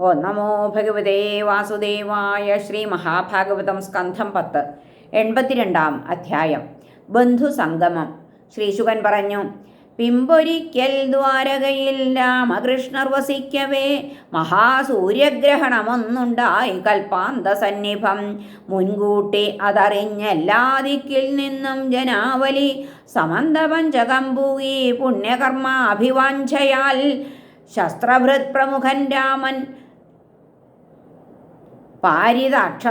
ഓ നമോ ഭഗവതേ വാസുദേവായ ശ്രീ മഹാഭാഗവതം സ്കന്ധം പത്ത് എൺപത്തിരണ്ടാം അധ്യായം ബന്ധുസംഗമം. ശ്രീശുകൻ പറഞ്ഞു പിമ്പൊരിക്കൽ ദ്വാരകയിൽ രാമകൃഷ്ണർ വസിക്കവേ മഹാസൂര്യഗ്രഹണമൊന്നുണ്ടായി കൽപ്പാന്ത സന്നിഭം മുൻകൂട്ടി അതറിഞ്ഞല്ലാതിക്കിൽ നിന്നും ജനാവലി സമന്ത പഞ്ചകം പൂകി പുണ്യകർമാഭിവാഞ്ചയാൽ ശസ്ത്രഭൃത് പ്രമുഖൻ രാമൻ പാരിതാക്ഷ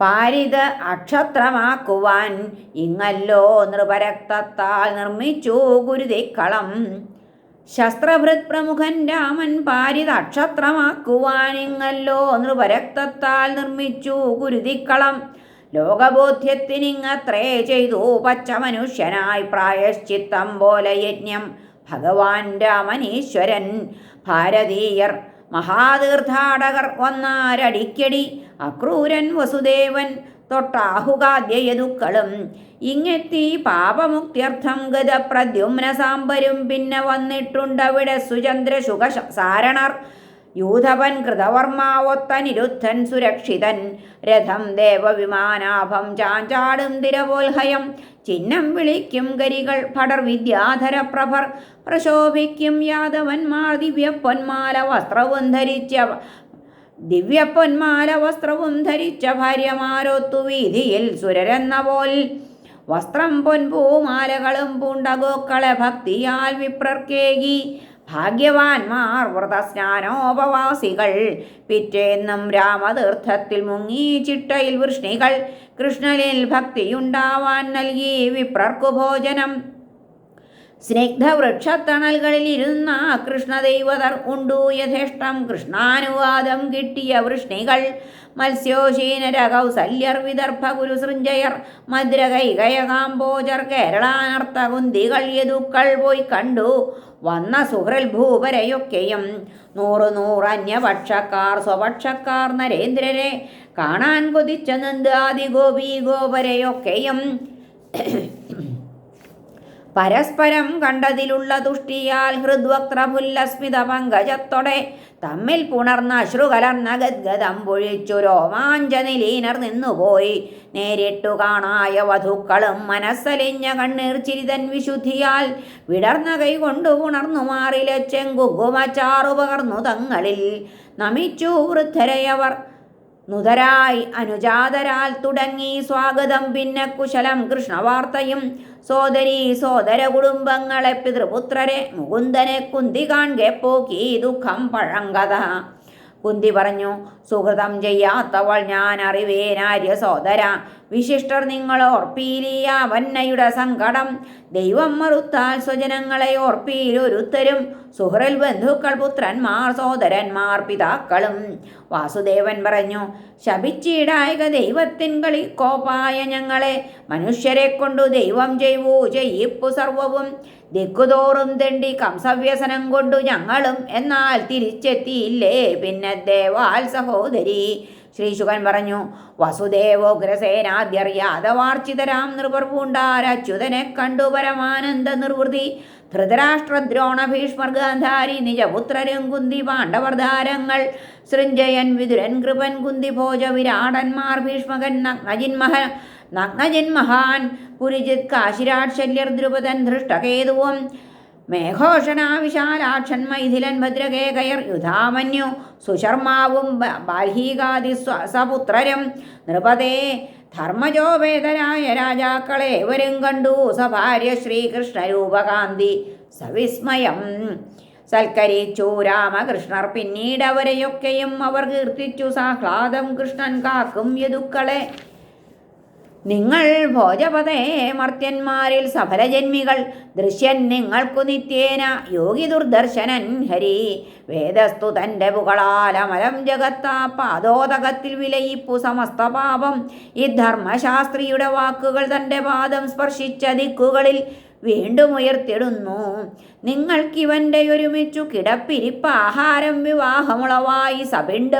പാരിത അക്ഷത്രമാക്കുവാൻ ഇങ്ങല്ലോ നൃപരക്തത്താൽ നിർമ്മിച്ചു ഗുരുതിക്കളം. ശസ്ത്രഭൃത് പ്രമുഖൻ രാമൻ പാരിത അക്ഷത്രമാക്കുവാൻ ഇങ്ങല്ലോ നൃപരക്തത്താൽ നിർമ്മിച്ചു ഗുരുതിക്കളം. ലോകബോധ്യത്തിനിങ്ങത്രേ ചെയ്തു പച്ച മനുഷ്യനായി പ്രായശ്ചിത്തം പോലെ യജ്ഞം ഭഗവാൻ രാമനീശ്വരൻ ഭാരതീയർ മഹാതീർത്ഥാടകർ വന്നാരടിക്കടി. അക്രൂരൻ വസുദേവൻ തൊട്ടാഹുകാദ്യയതുക്കളും ഇങ്ങെത്തി പാപമുക്ത്യർത്ഥം ഗത പ്രദ്യുമ്ന സാമ്പരും പിന്നെ വന്നിട്ടുണ്ടവിടെ സുചന്ദ്ര ശുഖ സാരണർ യൂഥവൻ കൃതവർമാവൊത്തനിരുദ്ധൻ സുരക്ഷിതൻ. രഥം ദേവവിമാനാഭം ചാഞ്ചാടും തിരവോൽഹയം. ചിഹ്നം വിളിക്കും ഗരികൾ. പടർ വിദ്യാധര പ്രഭർ. പ്രശോഭിക്കും യാദവന്മാർ. ദിവ്യപ്പൊന്മാല വസ്ത്രവും ധരിച്ച ദിവ്യപ്പൊന്മാല വസ്ത്രവും ധരിച്ച ഭാര്യമാരൊത്തു വീതിയിൽ സുരരെന്ന പോൽ. വസ്ത്രം പൊൻപൂമാലകളും പൂണ്ടഗോക്കളെ ഭക്തിയാൽ വിപ്രർക്കേകി. ഭാഗ്യവാന്മാർ വ്രതസ്നാനോപവാസികൾ. പിറ്റേന്നും രാമതീർത്ഥത്തിൽ മുങ്ങി ചിട്ടയിൽ വൃഷ്ണികൾ. കൃഷ്ണനിൽ ഭക്തിയുണ്ടാവാൻ നൽകി വിപ്രർക്കു ഭോജനം. സ്നിഗ്ധവൃക്ഷത്തണലുകളിൽ ഇരുന്ന കൃഷ്ണദൈവതർ ഉണ്ടു. യഥേഷ്ടം കൃഷ്ണാനുവാദം കിട്ടിയ വൃഷ്ണികൾ. മത്സ്യോശീനര കൗസല്യർ വിദർഭ ഗുരുസൃഞ്ജയർ മദ്രകൈകയകാംബോജർ കേരളാനർത്ത കുന്തികൾ യദുക്കൾ പോയി കണ്ടു. വന്ന സുഹൃൽ ഭൂപരയൊക്കെയും നൂറ് നൂറ് അന്യപക്ഷക്കാർ സ്വപക്ഷക്കാർ നരേന്ദ്രരെ കാണാൻ കൊതിച്ച നന്ദാദി ഗോപി ഗോപരയൊക്കെയും പരസ്പരം കണ്ടതിലുള്ള തുഷ്ടിയാൽ ഹൃദ്വക്രഫുല്ലസ്മിത പങ്കജത്തോടെ തമ്മിൽ പുണർന്ന അശ്രുകലർന്ന ഗദ്ഗതം പൊഴിച്ചു രോമാഞ്ചനിലീനർ നിന്നുപോയി. നേരിട്ടു കാണായ വധുക്കളും മനസ്സലിഞ്ഞ കണ്ണീർ ചിരിതൻ വിശുദ്ധിയാൽ വിടർന്ന കൈ കൊണ്ടു ഉണർന്നു മാറിലെ ചെങ്കുകുമച്ചാറു പകർന്നു തങ്ങളിൽ. നമിച്ചു വൃദ്ധരയവർ നുതരായി അനുജാതരാൽ തുടങ്ങി സ്വാഗതം പിന്നെ കുശലം കൃഷ്ണവാർത്തയും. സോദരി സോദര കുടുംബങ്ങളെ പിതൃപുത്രരെ മുകുന്ദനെ കുന്തി കാണെ പോക്കി ദുഃഖം പഴങ്കഥ. കുന്തി പറഞ്ഞു സുഹൃതം ചെയ്യാത്തവൾ ഞാൻ അറിവേനാര്യ സോദര. വിശിഷ്ടർ നിങ്ങൾ ഓർപ്പീലിയ വന്നയുടെ സങ്കടം. ദൈവം മറുത്താൽ സ്വജനങ്ങളെ ഓർപ്പീലൊരുത്തരും സുഹൃൽ ബന്ധുക്കൾ പുത്രന്മാർ സോദരന്മാർ പിതാക്കളും. വാസുദേവൻ പറഞ്ഞു ശപിച്ചിടായക ദൈവത്തിൻ കളി ഞങ്ങളെ. മനുഷ്യരെ കൊണ്ടു ദൈവം ചെയ്വൂ ചെയ്യിപ്പു സർവവും. ദിക്കുതോറും തെണ്ടി കംസവ്യസനം കൊണ്ടു ഞങ്ങളും. എന്നാൽ തിരിച്ചെത്തിയില്ലേ? പിന്നെ ദേവാൽ സഹോദരി. ശ്രീശുകൻ പറഞ്ഞു വസുദേവോഗ്രസേനാദ്യർയാദവാർച്ചിതരാം നൃപർപൂണ്ടാരച്യുതനെ കണ്ടു പരമാനന്ദ നിർവൃതി. ധൃതരാഷ്ട്രദ്രോണ ഭീഷ്മർ ഗാന്ധാരി നിജപുത്രരും കുന്തി പാണ്ഡവർധാരങ്ങൾ. സൃഞ്ജയൻ വിതുരൻ കൃപൻ കുന്തി ഭോജ വിരാടന്മാർ ഭീഷ്മകൻ നഗ്നജിന്മഹ നഗ്നജിൻ മഹാൻ. പുരിജിത് കാശിരാട് ശല്യർ ദ്രുപദൻ ധൃഷ്ടകേതുവും. മേഘോഷണ വിശാലാക്ഷൻ മൈഥിലൻ ഭദ്രകേകയർ യുധാമന്യു സുശർമാവും ബാൽഹീകാദി സപുത്രരും. നൃപതേ ധർമ്മജോപേതരായ രാജാക്കളേവരും കണ്ടു. സഭാര്യ ശ്രീകൃഷ്ണരൂപകാന്തി സവിസ്മയം സൽക്കരിച്ചു. രാമകൃഷ്ണർ പിന്നീട് അവരെയൊക്കെയും അവർ കീർത്തിച്ചു. സാഹ്ലാദം കൃഷ്ണൻ കാക്കും യദുക്കളെ നിങ്ങൾ ഭോജപതേ മർത്യന്മാരിൽ സഫലജന്മികൾ. ദൃശ്യൻ നിങ്ങൾക്കു നിത്യേന യോഗി ദുർദർശനൻ ഹരി. വേദസ്തു തന്റെ പുകളാലമലം ജഗത്താ പാദോദകത്തിൽ വിലയിപ്പു സമസ്ത പാപം. ഈ ധർമ്മശാസ്ത്രിയുടെ വാക്കുകൾ തന്റെ പാദം സ്പർശിച്ച ദിക്കുകളിൽ വീണ്ടും ഉയർത്തിടുന്നു. നിങ്ങൾക്കിവന്റെ ഒരുമിച്ചു കിടപ്പിരിപ്പ് ആഹാരം വിവാഹമുളവായി സപിണ്ഡ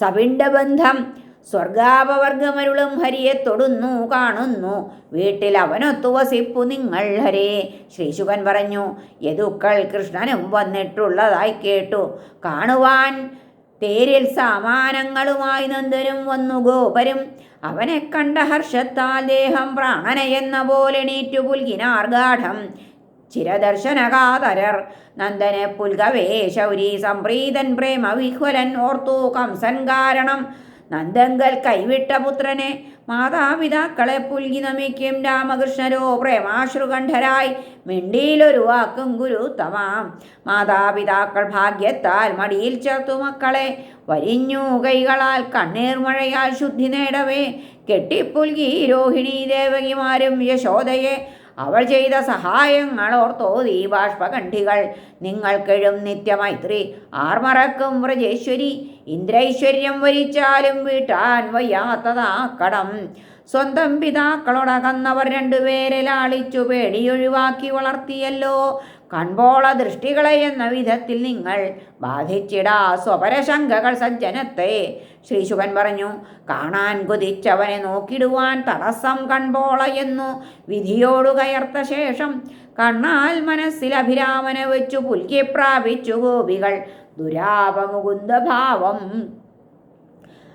സപിണ്ഡബന്ധം സ്വർഗാപവർഗമരുളും ഹരിയെ തൊടുന്നു കാണുന്നു. വീട്ടിൽ അവനൊത്തു വസിപ്പു നിങ്ങൾ ഹരേ. ശ്രീശുഖൻ പറഞ്ഞു യദുക്കൾ കൃഷ്ണനും വന്നിട്ടുള്ളതായി കേട്ടു. കാണുവാൻ തേരിൽ സാമാനങ്ങളുമായി നന്ദനും വന്നു ഗോപരും. അവനെ കണ്ട ഹർഷത്താൽ ദേഹം പ്രാണനയെന്ന പോലെ നീറ്റു പുൽകിനാർ ഗാഠം. ചിരദർശനകാതരർ. നന്ദനെ പുൽകവേ ശൗരി സംപ്രീതൻ പ്രേമവിഹ്വലൻ ഓർത്തു കംസൻ കാരണം. നന്ദങ്കൽ കൈവിട്ട പുത്രനെ മാതാപിതാക്കളെ പുൽകി നമിക്കും രാമകൃഷ്ണരോ. പ്രേമാശ്രുകണ്ഠരായി മിണ്ടിയിലൊരു വാക്കും ഗുരുത്തമാം മാതാപിതാക്കൾ ഭാഗ്യത്താൽ മടിയിൽ ചേർത്തു മക്കളെ. വരിഞ്ഞു കൈകളാൽ കണ്ണീർ മഴയാൽ ശുദ്ധി നേടവേ. കെട്ടിപ്പുൽകി രോഹിണി ദേവകിമാരും യശോദയെ അവൾ ചെയ്ത സഹായങ്ങൾ ഓർത്തോ ദീപാഷ്പകണ്ഠികൾ. നിങ്ങൾക്കെഴും നിത്യമൈത്രി. ആർമറക്കും വ്രജേശ്വരി. ഇന്ദ്രൈശ്വര്യം വരിച്ചാലും വീട്ടാൻ വയ്യാത്തതാ കടം. സ്വന്തം പിതാക്കളോടകന്നവർ രണ്ടുപേരെ ലാളിച്ചു പേടിയൊഴിവാക്കി വളർത്തിയല്ലോ. കൺപോള ദൃഷ്ടികളെ എന്ന വിധത്തിൽ നിങ്ങൾ ബാധിച്ചിടാ സ്വപരശങ്കകൾ സജ്ജനത്തെ. ശ്രീശുകൻ പറഞ്ഞു കാണാൻ കൊതിച്ചവനെ നോക്കിടുവാൻ തടസ്സം കൺപോളയെന്നു വിധിയോടു കയർത്ത ശേഷം കണ്ണാൽ മനസ്സിൽ അഭിരാമനെ വെച്ചു പുൽകി പ്രാപിച്ചു ഗോപികൾ. ദുരാപമുകുന്ദഭാവം.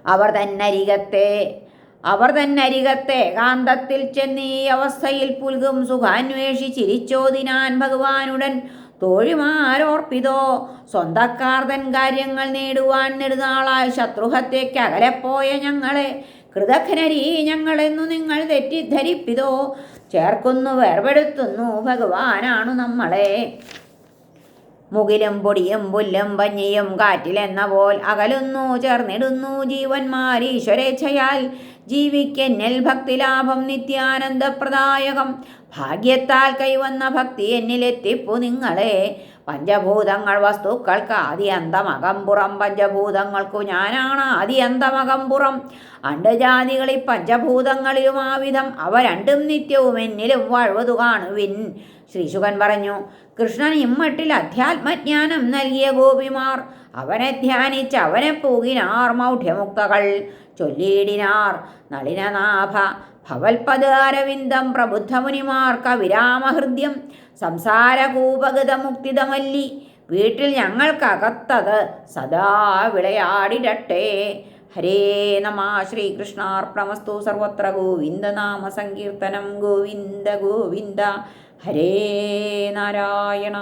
അവർ തന്നരികത്തെ അവർ തന്നരികത്തെ കാന്തത്തിൽ ചെന്ന് ഈ അവസ്ഥയിൽ പുൽകും സുഖാന്വേഷിച്ചിരിച്ചോതിനാൻ ഭഗവാനുടൻ തോഴിമാരോർപ്പിതോ സ്വന്തക്കാർ തൻ കാര്യങ്ങൾ നേടുവാൻ നെടുനാളായ ശത്രുഹത്യയ്ക്ക് അകലെപ്പോയ ഞങ്ങളെ കൃതഘ്നരി ഞങ്ങളെന്നു നിങ്ങൾ തെറ്റിദ്ധരിപ്പിതോ ചേർക്കുന്നു വേർപെടുത്തുന്നു ഭഗവാനാണു നമ്മളെ. മുകിലും പൊടിയും പുല്ലും പഞ്ഞിയും കാറ്റിലെന്ന പോൽ അകലുന്നു ചേർന്നിടുന്നു ജീവന്മാർ ഈശ്വരേച്ഛയാൽ. ജീവിക്കെന്നിൽ ഭക്തിലാഭം നിത്യാനന്ദപ്രദായകം. ഭാഗ്യത്താൽ കൈവന്ന ഭക്തി എന്നിലെത്തിപ്പു നിങ്ങളെ. പഞ്ചഭൂതങ്ങൾ വസ്തുക്കൾക്ക് ആദി അന്തമകമ്പുറം പഞ്ചഭൂതങ്ങൾക്കു ഞാനാണ് ആദി അന്തമകമ്പുറം അണ്ടജാതികളിൽ പഞ്ചഭൂതങ്ങളിലും ആവിധം അവ രണ്ടും നിത്യവും എന്നിലും വഴുവതു കാണുവിൻ. ശ്രീശുഖൻ പറഞ്ഞു കൃഷ്ണൻ ഇമ്മട്ടിൽ അധ്യാത്മജ്ഞാനം നൽകിയ ഗോപിമാർ. അവനെ ധ്യാനിച്ച് അവനെ പൂകിനാർ മൗഢ്യമുക്തകൾ ചൊല്ലിയിടിനാർ. നളിനനാഭ ഭവൽപദ അരവിന്ദം പ്രബുദ്ധമുനിമാർക്ക് വിരാമഹൃദ്യം സംസാരകൂപഗതമുക്തിതമല്ലി. വീട്ടിൽ ഞങ്ങൾക്കകത്തത് സദാ വിളയാടിടട്ടെ. ഹരേ നമ ശ്രീകൃഷ്ണാർപ്പണമസ്തു. സർവത്ര ഗോവിന്ദനാമ സങ്കീർത്തനം. ഗോവിന്ദ ഗോവിന്ദ. ഹരേ നാരായണ.